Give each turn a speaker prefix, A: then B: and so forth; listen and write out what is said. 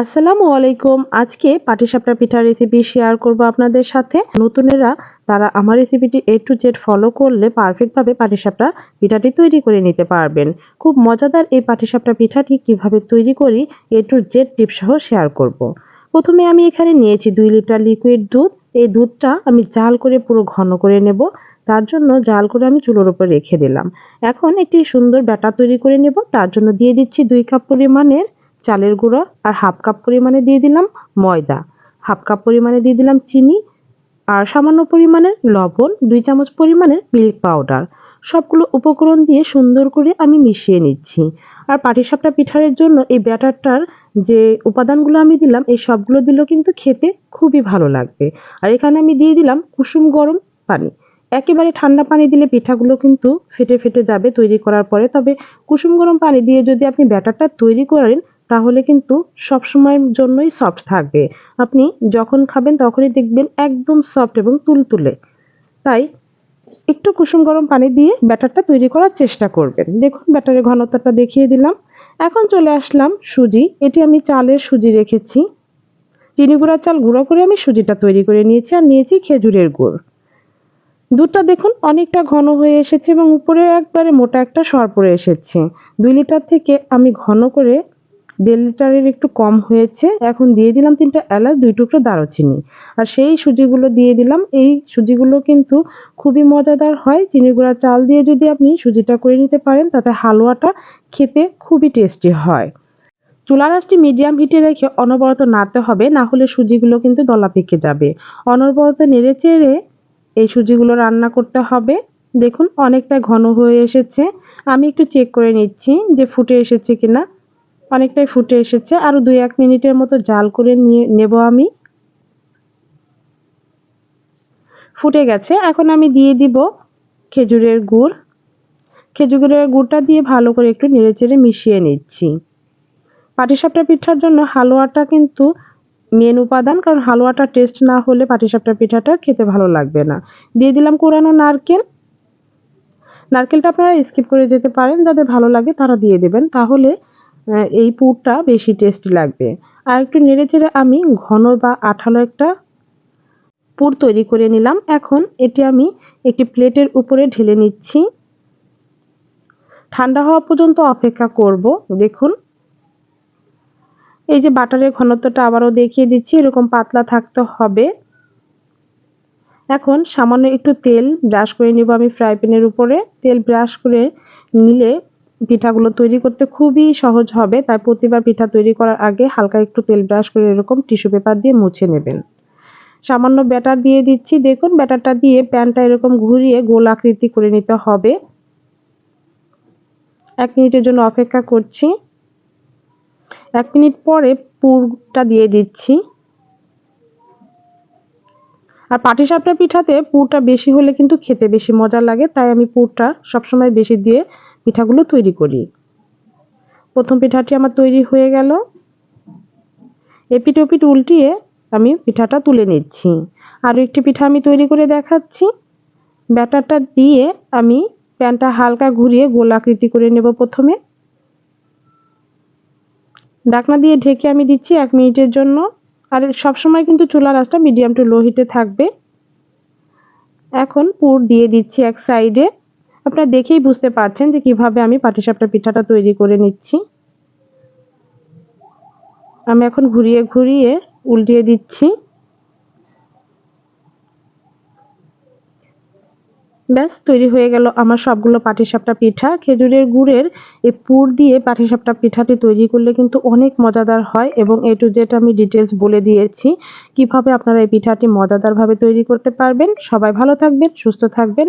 A: আসসালামু আলাইকুম। আজকে পাটিসাপটা পিঠার রেসিপি শেয়ার করব আপনাদের সাথে। নতুনেরা তারা আমার রেসিপিটি এ টু জেড ফলো করলে পারফেক্টভাবে পাটিসাপটা পিঠাটি তৈরি করে নিতে পারবেন। খুব মজাদার এই পাটিসাপটা পিঠাটি কীভাবে তৈরি করি এ টু জেড টিপ সহ শেয়ার করব। প্রথমে আমি এখানে নিয়েছি দুই লিটার লিকুইড দুধ। এই দুধটা আমি জাল করে পুরো ঘন করে নেব। তার জন্য জাল করে আমি চুলোর উপর রেখে দিলাম। এখন একটি সুন্দর ব্যাটার তৈরি করে নেব। তার জন্য দিয়ে দিচ্ছি দুই কাপ পরিমাণের চালের গুঁড়ো আর হাফ কাপ পরিমাণে দিয়ে দিলাম ময়দা। হাফ কাপ পরিমাণে দিয়ে দিলাম চিনি আর সামান্য পরিমাণের লবণ, দুই চামচ পরিমাণের মিল্ক পাউডার সবগুলো উপকরণ দিয়ে সুন্দর করে আমি মিশিয়ে নিচ্ছি। আর পাটিসাপটা পিঠারের জন্য এই ব্যাটারটার যে উপাদানগুলো আমি দিলাম, এই সবগুলো দিলেও কিন্তু খেতে খুবই ভালো লাগবে। আর এখানে আমি দিয়ে দিলাম কুসুম গরম পানি। একেবারে ঠান্ডা পানি দিলে পিঠাগুলো কিন্তু ফেটে ফেটে যাবে তৈরি করার পরে। তবে কুসুম গরম পানি দিয়ে যদি আপনি ব্যাটারটা তৈরি করেন তাহলে কিন্তু সব সময়ের জন্যই সফট থাকবে। আপনি যখন খাবেন তখনই দেখবেন একদম সফট এবং তুলতুলে। তাই একটু কুসুম গরম পানি দিয়ে ব্যাটারটা তৈরি করার চেষ্টা করবেন। দেখুন ব্যাটারের ঘনত্বটা দেখিয়ে দিলাম। এখন চলে আসলাম সুজি। এটি আমি চালের সুজি রেখেছি। চিনি গুঁড়া চাল গুঁড়ো করে আমি সুজিটা তৈরি করে নিয়েছি আর নিয়েছি খেজুরের গুড়। দুধটা দেখুন অনেকটা ঘন হয়ে এসেছে এবং উপরে একবারে মোটা একটা সর পড়ে এসেছে। দুই লিটার থেকে আমি ঘন করে দেড় লিটারের একটু কম হয়েছে। এখন দিয়ে দিলাম তিনটা এলাচ, দুই টুকরো দারুচিনি। আর সেই সুজিগুলো দিয়ে দিলাম। এই সুজিগুলো কিন্তু খুবই মজাদার হয়। চিনি গুঁড়া চাল দিয়ে যদি আপনি সুজিটা করে নিতে পারেন, তাতে হালুয়াটা খেতে খুবই টেস্টি হয়। চুলা রাসটি মিডিয়াম হিটে রেখে অনবরত নাড়তে হবে, না হলে সুজিগুলো কিন্তু দলা পেকে যাবে। অনবরত নেড়ে চেড়ে এই সুজিগুলো রান্না করতে হবে। দেখুন, অনেকটা ঘন হয়ে এসেছে। আমি একটু চেক করে নিচ্ছি যে ফুটে এসেছে কিনা। অনেকটাই ফুটে এসেছে। আরও দুই এক মিনিটের মতো জাল করে নিয়ে নেব আমি। ফুটে গেছে। এখন আমি দিয়ে দিব খেজুরের গুড়। খেজুরের গুড়টা দিয়ে ভালো করে একটু নেড়েচেড়ে মিশিয়ে নিচ্ছি। পাটিসাপটা পিঠার জন্য হালুয়াটা কিন্তু মেন উপাদান, কারণ হালুয়াটা টেস্ট না হলে পাটিসাপটা পিঠাটা খেতে ভালো লাগবে না। দিয়ে দিলাম কোরানো নারকেল। নারকেলটা আপনারা স্কিপ করে যেতে পারেন, যাদের ভালো লাগে তারা দিয়ে দেবেন। তাহলে এই পুরটা বেশি টেস্টি লাগবে। আর একটু নেড়ে চেড়ে আমি ঘন বা আঠালো একটা পুর তৈরি করে নিলাম। এখন এটি আমি একটি প্লেটের উপরে ঢেলে নিচ্ছি। ঠান্ডা হওয়া পর্যন্ত অপেক্ষা করব। দেখুন। এই যে বাটারের ঘনত্বটা আবারও দেখিয়ে দিচ্ছি, এরকম পাতলা থাকতে হবে। এখন সামান্য একটু তেল ব্রাশ করে নিব আমি ফ্রাই প্যানের উপরে। তেল ব্রাশ করে নিলে পিঠাগুলো তৈরি করতে খুবই সহজ হবে। তাই প্রতিবার পিঠা তৈরি করার আগে হালকা একটু তেল ব্রাশ করে এরকম টিস্যু পেপার দিয়ে মুছে নেবেন। সামান্য ব্যাটার দিয়ে দিচ্ছি। দেখুন, ব্যাটারটা দিয়ে প্যানটা এরকম ঘুরিয়ে গোল আকৃতি করে নিতে হবে। এক মিনিটের জন্য অপেক্ষা করছি। এক মিনিট পরে পুরটা দিয়ে দিচ্ছি। আর পাটিসাপটা পিঠাতে পুরটা বেশি হলে কিন্তু খেতে বেশি মজা লাগে। তাই আমি পুরটা সবসময় বেশি দিয়ে পিঠাগুলো তৈরি করি। প্রথম পিঠাটি আমার তৈরি হয়ে গেল। এপিট ওপিট উল্টিয়ে আমি পিঠাটা তুলে নিচ্ছি। আরও একটি পিঠা আমি তৈরি করে দেখাচ্ছি। ব্যাটারটা দিয়ে আমি প্যানটা হালকা ঘুরিয়ে গোলাকৃতি করে নেব প্রথমে। ডাকনা দিয়ে ঢেকে আমি দিচ্ছি এক মিনিটের জন্য। আর সবসময় কিন্তু চুলার আঁচটা মিডিয়াম টু লো হিটে থাকবে। এখন পুর দিয়ে দিচ্ছি এক সাইডে। আপনারা দেখেই বুঝতে পারছেন যে কীভাবে আমি পাটিসাপটা পিঠাটা তৈরি করে নিচ্ছি। আমি এখন ঘুরিয়ে ঘুরিয়ে উল্টিয়ে দিচ্ছি। ব্যাস, তৈরি হয়ে গেল আমার সবগুলো পাটিসাপটা পিঠা। খেজুরের গুড়ের এই পুর দিয়ে পাটিসাপটা পিঠাটি তৈরি করলে কিন্তু অনেক মজাদার হয় এবং এ টু জেড আমি ডিটেলস বলে দিয়েছি কীভাবে আপনারা এই পিঠাটি মজাদারভাবে তৈরি করতে পারবেন। সবাই ভালো থাকবেন, সুস্থ থাকবেন।